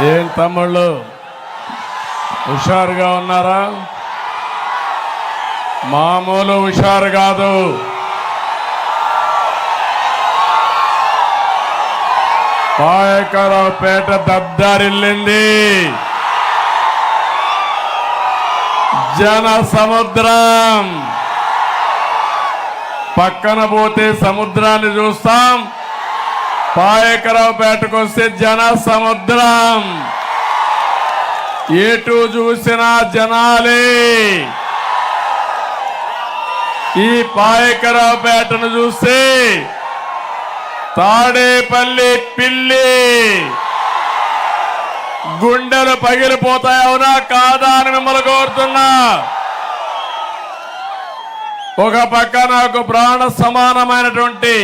ఏం తమ్ముళ్ళు? హుషారుగా ఉన్నారా? మామూలు హుషారు కాదు. పాయకరావుపేట దబ్దారిల్లింది. జన సముద్రం. పక్కన పోతే సముద్రాన్ని చూస్తాం. పాయకరావుపేటకు వస్తే జన సముద్రం ఎటు చూసినా జనాలే. ఈ పాయకరావుపేటను చూస్తే తాడేపల్లి పిల్లి. గుండెలు పగిలిపోతాయవునా కాదా అని మిమ్మల్ని కోరుతున్నా. ఒక పక్క నాకు ప్రాణ సమానమైనటువంటి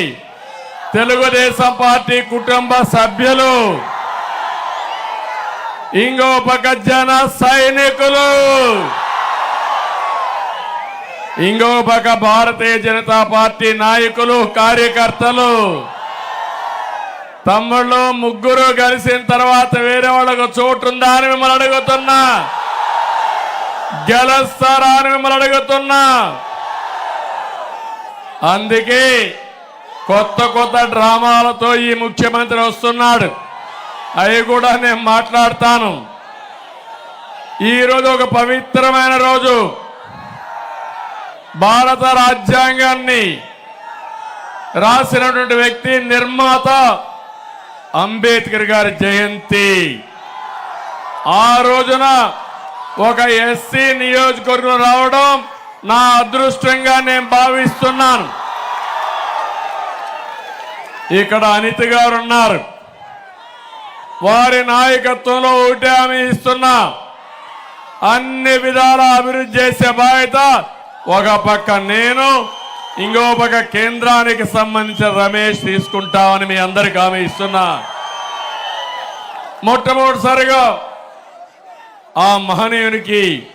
తెలుగుదేశం పార్టీ కుటుంబ సభ్యులు. ఇంకో పక్క జన సైనికులు. ఇంకో పక్క భారతీయ జనతా పార్టీ నాయకులు కార్యకర్తలు. తమ్ముళ్ళు ముగ్గురు కలిసిన తర్వాత వేరే వాళ్ళకు చోటు ఉందా అని మిమ్మల్ని అడుగుతున్నా. గెలుస్తారా అని మిమ్మల్ని అడుగుతున్నా. అందుకే కొత్త కొత్త డ్రామాలతో ఈ ముఖ్యమంత్రి వస్తున్నాడు. అవి కూడా నేను మాట్లాడతాను. ఈరోజు ఒక పవిత్రమైన రోజు. భారత రాజ్యాంగాన్ని రాసినటువంటి వ్యక్తి నిర్మాత అంబేద్కర్ గారి జయంతి. ఆ రోజున ఒక ఎస్సీ నియోజకవర్గం రావడం నా అదృష్టంగా నేను భావిస్తున్నాను. ఇక్కడ అనిత గారు ఉన్నారు. వారి నాయకత్వంలో ఒకటే ఆమె ఇస్తున్నా. అన్ని విధాల అభివృద్ధి చేసే బాధ్యత ఒక పక్క నేను ఇంకో పక్క కేంద్రానికి సంబంధించిన రమేష్ తీసుకుంటామని మీ అందరికి ఆమె ఇస్తున్నా. మొట్టమొదటిసారిగా ఆ మహనీయునికి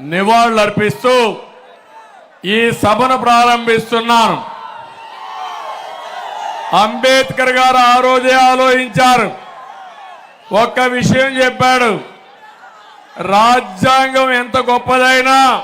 నివాళులు అర్పిస్తూ ఈ సభను ప్రారంభిస్తున్నాను. అంబేద్కర్ గారు ఆ రోజే ఆలోచించారు. ఒక్క విషయం చెప్పాడు. రాజ్యాంగం ఎంత గొప్పదైనా